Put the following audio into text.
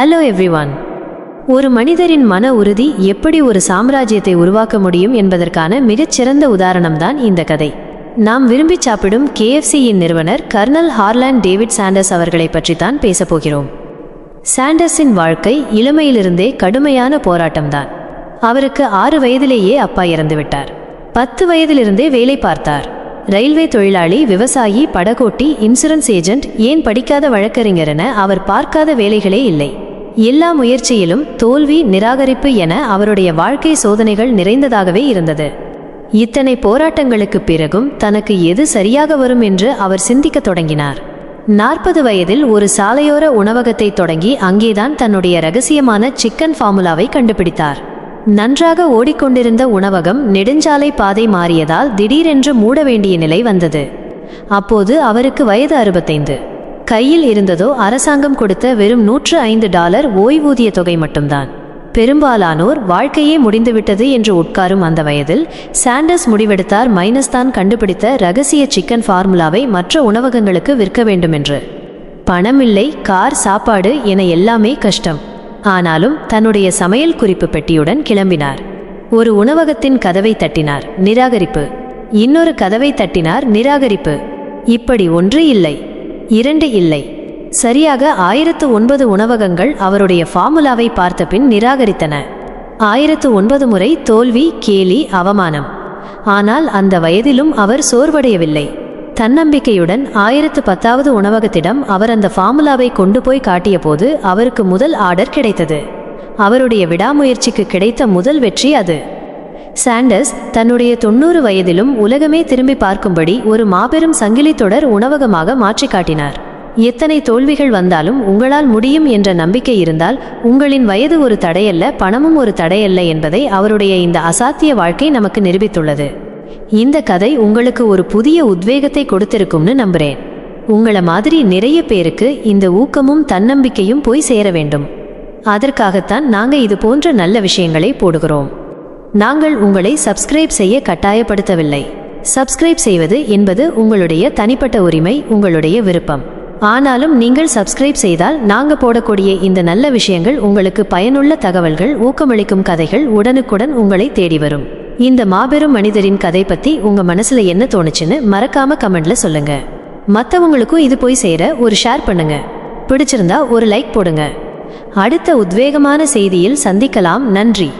Hello everyone ஒரு மனிதரின் மன உறுதி எப்படி ஒரு சாம்ராஜ்யத்தை உருவாக்க முடியும் என்பதற்கான மிகச்சிறந்த உதாரணம்தான் இந்த கதை. நாம் விரும்பி சாப்பிடும் கேஎஃப்சியின் நிறுவனர் கர்னல் ஹார்லாண்ட் டேவிட் சாண்டர்ஸ் அவர்களை பற்றித்தான் பேசப்போகிறோம். சாண்டர்ஸின் வாழ்க்கை இளமையிலிருந்தே கடுமையான போராட்டம்தான். அவருக்கு ஆறு வயதிலேயே அப்பா இறந்துவிட்டார். பத்து வயதிலிருந்தே வேலை பார்த்தார். ரயில்வே தொழிலாளி விவசாயி படகோட்டி இன்சூரன்ஸ் ஏஜென்ட் ஏன் படிக்காத வழக்கறிஞர் என அவர் பார்க்காத வேலைகளே இல்லை. எல்லா முயற்சியிலும் தோல்வி நிராகரிப்பு என அவருடைய வாழ்க்கை சோதனைகள் நிறைந்ததாகவே இருந்தது. இத்தனை போராட்டங்களுக்கு பிறகும் தனக்கு எது சரியாக வரும் என்று அவர் சிந்திக்கத் தொடங்கினார். நாற்பது வயதில் ஒரு சாலையோர உணவகத்தை தொடங்கி அங்கேதான் தன்னுடைய ரகசியமான சிக்கன் ஃபார்முலாவை கண்டுபிடித்தார். நன்றாக ஓடிக்கொண்டிருந்த உணவகம் நெடுஞ்சாலை பாதை மாறியதால் திடீரென்று மூட வேண்டிய நிலை வந்தது. அப்போது அவருக்கு வயது அறுபத்தைந்து. கையில் இருந்ததோ அரசாங்கம் கொடுத்த வெறும் நூற்று ஐந்து டாலர் ஓய்வூதிய தொகை மட்டும்தான். பெரும்பாலானோர் வாழ்க்கையே முடிந்துவிட்டது என்று உட்காரும் அந்த வயதில் சாண்டர்ஸ் முடிவெடுத்தார் மைனஸ் தான் கண்டுபிடித்த ரகசிய சிக்கன் ஃபார்முலாவை மற்ற உணவகங்களுக்கு விற்க வேண்டுமென்று. பணமில்லை கார் சாப்பாடு என எல்லாமே கஷ்டம். ஆனாலும் தன்னுடைய சமையல் குறிப்பு பெட்டியுடன் கிளம்பினார். ஒரு உணவகத்தின் கதவை தட்டினார் நிராகரிப்பு. இன்னொரு கதவை தட்டினார் நிராகரிப்பு. இப்படி ஒன்று இல்லை. இரண்டு இல்லை. சரியாக ஆயிரத்து ஒன்பது உணவகங்கள் அவருடைய ஃபார்முலாவை பார்த்த பின் நிராகரித்தன. ஆயிரத்து ஒன்பது முறை தோல்வி கேலி அவமானம். ஆனால் அந்த வயதிலும் அவர் சோர்வடையவில்லை. தன்னம்பிக்கையுடன் ஆயிரத்து பத்தாவது உணவகத்திடம் அவர் அந்த ஃபார்முலாவை கொண்டு போய் காட்டியபோது அவருக்கு முதல் ஆர்டர் கிடைத்தது. அவருடைய விடாமுயற்சிக்கு கிடைத்த முதல் வெற்றி அது. சாண்டர்ஸ் தன்னுடைய தொண்ணூறு வயதிலும் உலகமே திரும்பி பார்க்கும்படி ஒரு மாபெரும் சங்கிலி தொடர் உணவகமாக மாற்றி காட்டினார். எத்தனை தோல்விகள் வந்தாலும் உங்களால் முடியும் என்ற நம்பிக்கை இருந்தால் உங்களின் வயது ஒரு தடையல்ல பணமும் ஒரு தடையல்ல என்பதை அவருடைய இந்த அசாத்திய வாழ்க்கை நமக்கு நிரூபித்துள்ளது. இந்த கதை உங்களுக்கு ஒரு புதிய உத்வேகத்தை கொடுத்திருக்கும்னு நம்புறேன். உங்களை மாதிரி நிறைய பேருக்கு இந்த ஊக்கமும் தன்னம்பிக்கையும் போய் சேர வேண்டும். அதற்காகத்தான் நாங்கள் இது போன்ற நல்ல விஷயங்களை போடுகிறோம். நாங்கள் உங்களை சப்ஸ்கிரைப் செய்ய கட்டாயப்படுத்தவில்லை. சப்ஸ்கிரைப் செய்வது என்பது உங்களுடைய தனிப்பட்ட உரிமை உங்களுடைய விருப்பம். ஆனாலும் நீங்கள் சப்ஸ்கிரைப் செய்தால் நாங்க போடக்கூடிய இந்த நல்ல விஷயங்கள் உங்களுக்கு பயனுள்ள தகவல்கள் ஊக்கமளிக்கும் கதைகள் உடனுக்குடன் உங்களை தேடி வரும். இந்த மாபெரும் மனிதரின் கதை பத்தி உங்க மனசுல என்ன தோணுச்சுன்னு மறக்காம கமெண்ட்ல சொல்லுங்க. மற்றவங்களுக்கும் இது போய் செய்யற ஒரு ஷேர் பண்ணுங்க. பிடிச்சிருந்தா ஒரு லைக் போடுங்க. அடுத்த உத்வேகமான செய்தியில் சந்திக்கலாம். நன்றி.